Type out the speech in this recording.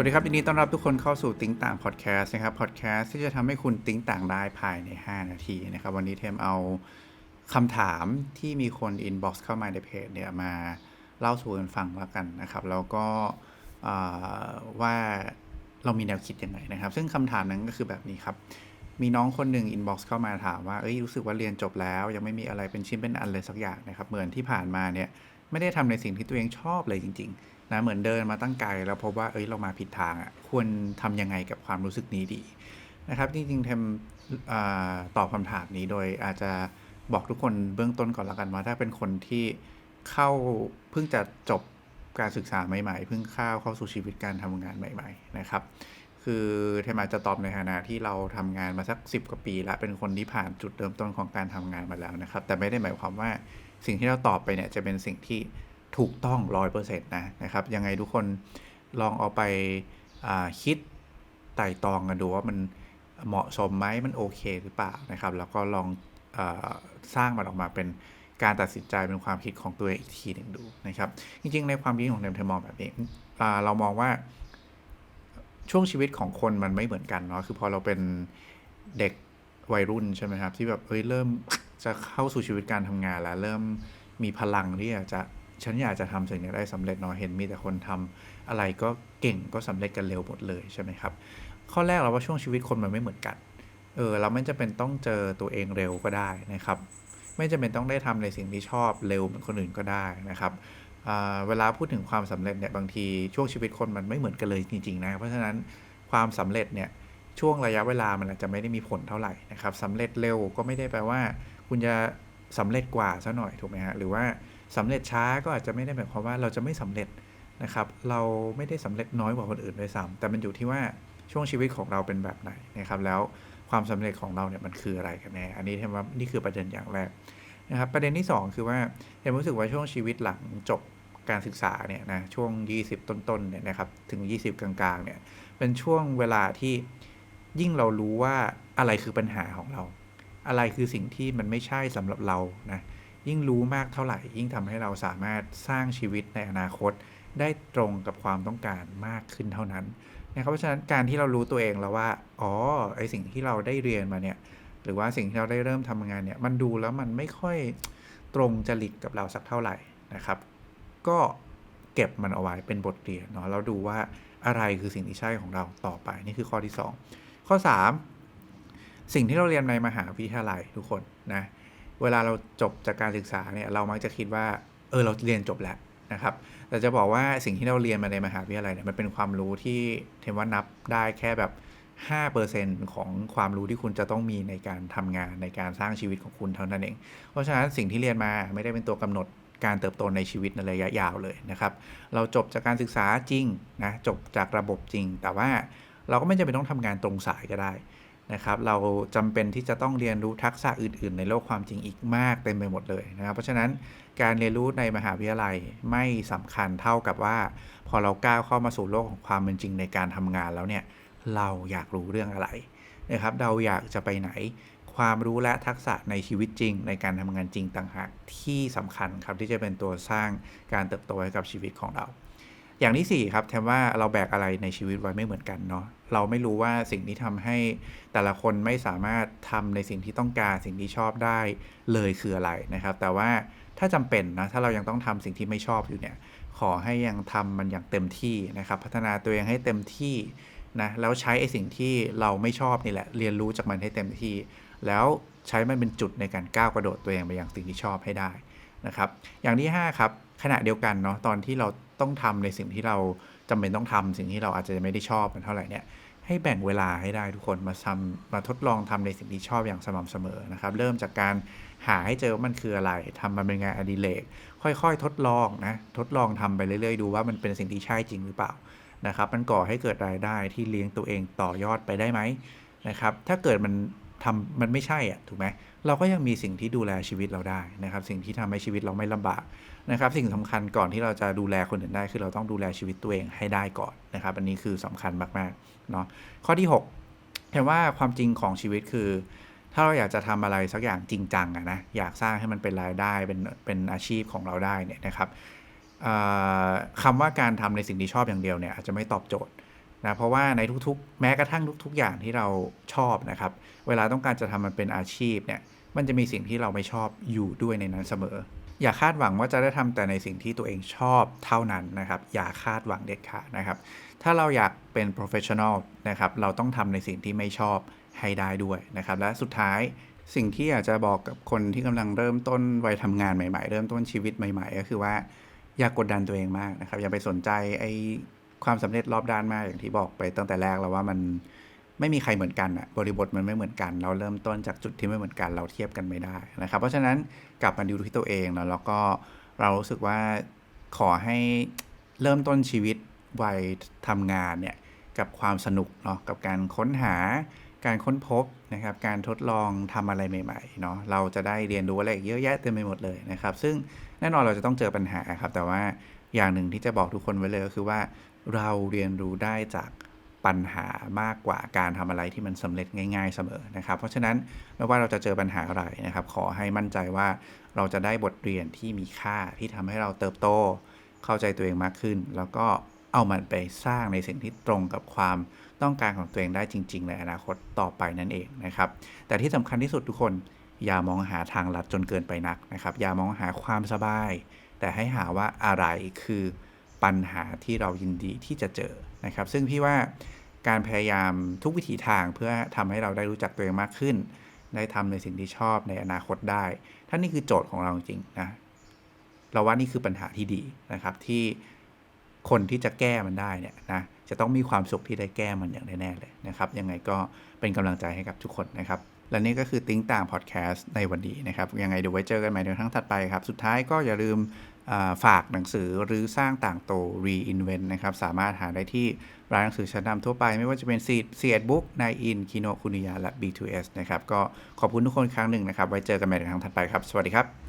วัสดีครับยินดีต้อนรับทุกคนเข้าสู่ติ้งต่างพอดแคสต์นะครับพอดแคสต์ที่จะทำให้คุณติ้งต่างได้ภายใน 5 นาทีนะครับ วันนี้เทมเอาคำถามที่มีคนอินบ็อกซ์เข้ามาในเพจเนี่ยมาเล่าสู่กันฟังแล้วกันนะครับ แล้วก็ว่าเรามีแนวคิดยังไงนะครับ ซึ่งคำถามนั้นก็คือแบบนี้ครับ มีน้องคนหนึ่งอินบ็อกซ์เข้ามาถามว่าเอ้ยรู้สึกว่าเรียนจบแล้ว ยังไม่มีอะไรเป็นชิ้นเป็นอันเลยสักอย่างนะครับเหมือนที่ผ่านมาเนี่ยไม่ได้ทำในสิ่งที่ตัวเองชอบเลยจริง ๆ นะเหมือนเดินมาตั้งไกลแล้วพบว่าเอ้ยเรามาผิดทางอะ่ะควรทำยังไงกับความรู้สึกนี้ดีนะครับจริงๆเทมตอบคำถามนี้โดยอาจจะบอกทุกคนเบื้องต้นก่อนละกันว่าถ้าเป็นคนที่เข้าเพิ่งจะจบการศึกษาใหม่ๆ เพิ่งเข้าเข้าสู่ชีวิตการทำงานใหม่ ๆ นะครับ คือเทมอาจจะตอบในฐานะที่เราทำงานมาสัก 10 กว่าปีแล้วเป็นคนที่ผ่านจุดเริ่มต้นของการทำงานมาแล้วนะครับ แต่ไม่ได้หมายความว่าสิ่งที่เราตอบไปเนี่ยจะเป็นสิ่งที่ ถูกต้องร้อยเปอร์เซ็นต์นะนะครับ ยังไงทุกคนลองเอาไปาคิดไต่ตรองกันดูว่ามันเหมาะสมไหมมันโอเคหรือเปล่านะครับ แล้วก็ลองอสร้างมันออกมาเป็นการตัดสินใจเป็นความคิดของตัวเองอีกทีหนึ่งดูนะครับ จริง ๆ ในความคิดของเทมเทมมองแบบนี้เรามองว่าช่วงชีวิตของคนมันไม่เหมือนกันเนาะคือพอเราเป็นเด็กวัยรุ่นใช่ไหมครับ ที่แบบเอ้ยเริ่มจะเข้าสู่ชีวิตการทำงานแล้ว เริ่มมีพลังที่จะ ฉันอยากจะทำสิ่งนี้ได้สำเร็จเนาะเห็นมีแต่คนทำอะไรก็เก่งก็สำเร็จกันเร็วหมดเลยใช่ไหมครับ ข้อแรกเราว่าช่วงชีวิตคนมันไม่เหมือนกัน เออเราไม่จำเป็นต้องเจอตัวเองเร็วก็ได้นะครับ ไม่จำเป็นต้องได้ทำในสิ่งที่ชอบเร็วเหมือนคนอื่นก็ได้นะครับอ่าเวลาพูดถึงความสำเร็จเนี่ยบางทีช่วงชีวิตคนมันไม่เหมือนกันเลยจริงๆนะเพราะฉะนั้นความสำเร็จเนี่ยช่วงระยะเวลามันอาจจะไม่ได้มีผลเท่าไหร่นะครับสำเร็จเร็วก็ไม่ได้แปลว่า คุณจะสำเร็จกว่าซะหน่อยถูกไหมฮะหรือว่า สำเร็จช้าก็อาจจะไม่ได้หมายความว่าเราจะไม่สำเร็จนะครับ เราไม่ได้สำเร็จน้อยกว่าคนอื่นด้วยซ้ำแต่มันอยู่ที่ว่าช่วงชีวิตของเราเป็นแบบไหนนะครับแล้วความสำเร็จของเราเนี่ยมันคืออะไรกันแน่อันนี้เทมว่านี่คือประเด็นอย่างแรกนะครับประเด็นที่ 2 คือว่าเห็นรู้สึกว่าช่วงชีวิตหลังจบการศึกษาเนี่ยนะช่วง 20 ต้นๆเนี่ยนะครับถึง 20 กลางๆเนี่ยเป็นช่วงเวลาที่ยิ่งเรารู้ว่าอะไรคือปัญหาของเรา อะไรคือสิ่งที่มันไม่ใช่สำหรับเรานะ ยิ่งรู้มากเท่าไหร่ ยิ่งทำให้เราสามารถสร้างชีวิตในอนาคต ได้ตรงกับความต้องการมากขึ้นเท่านั้นนะครับเพราะฉะนั้นการที่เรารู้ตัวเองแล้วว่าอ๋อไอสิ่งที่เราได้เรียนมาเนี่ยหรือว่าสิ่งที่เราได้เริ่มทำงานเนี่ยมันดูแล้วมันไม่ค่อยตรงจริตกับเราสักเท่าไหร่นะครับ ก็เก็บมันเอาไว้เป็นบทเรียนเนาะแล้วดูว่าอะไรคือสิ่งที่ใช่ของเราต่อไปนี่คือข้อที่ 2 ข้อ 3 สิ่งที่เราเรียนในมหาวิทยาลัยทุกคนนะ เวลาเราจบจากการศึกษาเนี่ยเรามักจะคิดว่าเออเราเรียนจบแล้วนะครับแต่จะบอกว่าสิ่งที่เราเรียนมาในมหาวิทยาลัยเนี่ยมันเป็นความรู้ที่เทมว่านับได้แค่แบบ5%ของความรู้ที่คุณจะต้องมีในการทำงานในการสร้างชีวิตของคุณเท่านั้นเอง เพราะฉะนั้นสิ่งที่เรียนมาไม่ได้เป็นตัวกำหนดการเติบโตในชีวิตในระยะยาวเลยนะครับ เราจบจากการศึกษาจริงนะจบจากระบบจริง แต่ว่าเราก็ไม่จำเป็นต้องทำงานตรงสายก็ได้ นะครับเราจำเป็นที่จะต้องเรียนรู้ทักษะอื่น ๆ ในโลกความจริงอีกมากเต็มไปหมดเลยนะครับ เพราะฉะนั้นการเรียนรู้ในมหาวิทยาลัยไม่สำคัญเท่ากับว่า พอเราก้าวเข้ามาสู่โลกของความเป็นจริงในการทำงานแล้วเนี่ยเราอยากรู้เรื่องอะไรนะครับเราอยากจะไปไหนความรู้และทักษะในชีวิตจริง ในการทำงานจริงต่างหากที่สำคัญครับที่จะเป็นตัวสร้างการเติบโตให้กับชีวิตของเรา อย่างที่ 4 ครับแทนว่าเราแบกอะไรในชีวิตไว้ไม่เหมือนกันเนาะเราไม่รู้ว่าสิ่งที่ทำให้แต่ละคนไม่สามารถทำในสิ่งที่ต้องการสิ่งที่ชอบได้เลยคืออะไรนะครับ แต่ว่าถ้าจำเป็นนะถ้าเรายังต้องทำสิ่งที่ไม่ชอบอยู่เนี่ย ขอให้ยังทำมันอย่างเต็มที่นะครับ พัฒนาตัวเองให้เต็มที่นะแล้วใช้ไอ้สิ่งที่เราไม่ชอบนี่แหละ เรียนรู้จากมันให้เต็มที่ แล้วใช้มันเป็นจุดในการก้าวกระโดดตัวเองไปอย่างสิ่งที่ชอบให้ได้ นะครับ อย่างที่ 5 ครับขณะเดียวกันเนาะตอนที่เราต้องทำในสิ่งที่เราจำเป็นต้องทำสิ่งที่เราอาจจะไม่ได้ชอบมันเท่าไหร่เนี่ยให้แบ่งเวลาให้ได้ทุกคนมาทำมาทดลองทำในสิ่งที่ชอบอย่างสม่ำเสมอนะครับ เริ่มจากการหาให้เจอว่ามันคืออะไรทำมันเป็นงานอดิเรกค่อยๆ ทดลองนะทดลองทำไปเรื่อยๆ ดูว่ามันเป็นสิ่งที่ใช่จริงหรือเปล่านะครับ มันก่อให้เกิดรายได้ที่เลี้ยงตัวเองต่อยอดไปได้ไหมนะครับ ถ้าเกิดมัน ทำมันไม่ใช่อะถูกไหมเราก็ยังมีสิ่งที่ดูแลชีวิตเราได้นะครับ สิ่งที่ทำให้ชีวิตเราไม่ลำบากนะครับ สิ่งสำคัญก่อนที่เราจะดูแลคนอื่นได้ คือเราต้องดูแลชีวิตตัวเองให้ได้ก่อนนะครับ อันนี้คือสำคัญมากๆเนาะข้อที่6เห็นว่าความจริงของชีวิตคือ ถ้าเราอยากจะทำอะไรสักอย่างจริงจังอะนะอยากสร้างให้มันเป็นรายได้เป็นเป็นอาชีพของเราได้เนี่ยนะครับคำว่าการทำในสิ่งที่ชอบอย่างเดียวเนี่ยอาจจะไม่ตอบโจทย์ นะเพราะว่าในทุกๆ แม้กระทั่งทุก ๆ อย่างที่เราชอบนะครับ เวลาต้องการจะทำมันเป็นอาชีพเนี่ยมันจะมีสิ่งที่เราไม่ชอบอยู่ด้วยในนั้นเสมอ อย่าคาดหวังว่าจะได้ทำแต่ในสิ่งที่ตัวเองชอบเท่านั้นนะครับ อย่าคาดหวังเด็ดขาดนะครับ ถ้าเราอยากเป็น professional นะครับเราต้องทำในสิ่งที่ไม่ชอบให้ได้ด้วยนะครับ และสุดท้ายสิ่งที่อยากจะบอกกับคนที่กำลังเริ่มต้นวัยทำงานใหม่ ๆ เริ่มต้นชีวิตใหม่ ๆ ก็คือว่าอย่ากกดดันตัวเองมากนะครับ อย่าไปสนใจไอ ความสำเร็จรอบด้านมากอย่างที่บอกไปตั้งแต่แรกแล้วว่ามันไม่มีใครเหมือนกันอะบริบทมันไม่เหมือนกัน เราเริ่มต้นจากจุดที่ไม่เหมือนกันเราเทียบกันไม่ได้นะครับ เพราะฉะนั้นกลับมาดูที่ตัวเองแล้วแล้วก็เรารู้สึกว่าขอให้เริ่มต้นชีวิตวัยทำงานเนี่ยกับความสนุกเนาะกับการค้นหาการค้นพบนะครับ การทดลองทำอะไรใหม่ๆเนาะเราจะได้เรียนรู้อะไรเยอะแยะเต็มไปหมดเลยนะครับ ซึ่งแน่นอนเราจะต้องเจอปัญหาครับ แต่ว่า อย่างหนึ่งที่จะบอกทุกคนไว้เลยก็คือว่าเราเรียนรู้ได้จากปัญหามากกว่าการทำอะไรที่มันสำเร็จง่ายๆเสมอนะครับ เพราะฉะนั้นไม่ว่าเราจะเจอปัญหาอะไรนะครับ ขอให้มั่นใจว่าเราจะได้บทเรียนที่มีค่าที่ทำให้เราเติบโต เข้าใจตัวเองมากขึ้น แล้วก็เอามันไปสร้างในสิ่งที่ตรงกับความต้องการของตัวเองได้จริง ๆ ในอนาคตต่อไปนั่นเองนะครับ แต่ที่สำคัญที่สุดทุกคนอย่ามองหาทางลัดจนเกินไปนักนะครับ อย่ามองหาความสบาย แต่ให้หาว่าอะไรคือปัญหาที่เรายินดีที่จะเจอนะครับ ซึ่งพี่ว่าการพยายามทุกวิถีทางเพื่อทำให้เราได้รู้จักตัวเองมากขึ้น ได้ทำในสิ่งที่ชอบในอนาคตได้ถ้านี่คือโจทย์ของเราจริงนะเราว่านี่คือปัญหาที่ดีนะครับที่คนที่จะแก้มันได้เนี่ยนะจะต้องมีความสุขที่ได้แก้มันอย่างแน่ๆเลยนะครับ ยังไงก็เป็นกำลังใจให้กับทุกคนนะครับ และนี่ก็คือติ้งต่างพอดแคสต์ในวันนี้นะครับ ยังไงเดี๋ยวไว้เจอกันใหม่ในครั้งถัดไปครับ สุดท้ายก็อย่าลืมฝากหนังสือหรือสร้างต่างโต reinvent นะครับ สามารถหาได้ที่ร้านหนังสือชั้นนำทั่วไป ไม่ว่าจะเป็นซีเซียดบุ๊กนายอินคิโนคุนิยาและ B2S นะครับ ก็ขอบคุณทุกคนครั้งหนึ่งนะครับ ไว้เจอกันใหม่ในครั้งถัดไปครับ สวัสดีครับ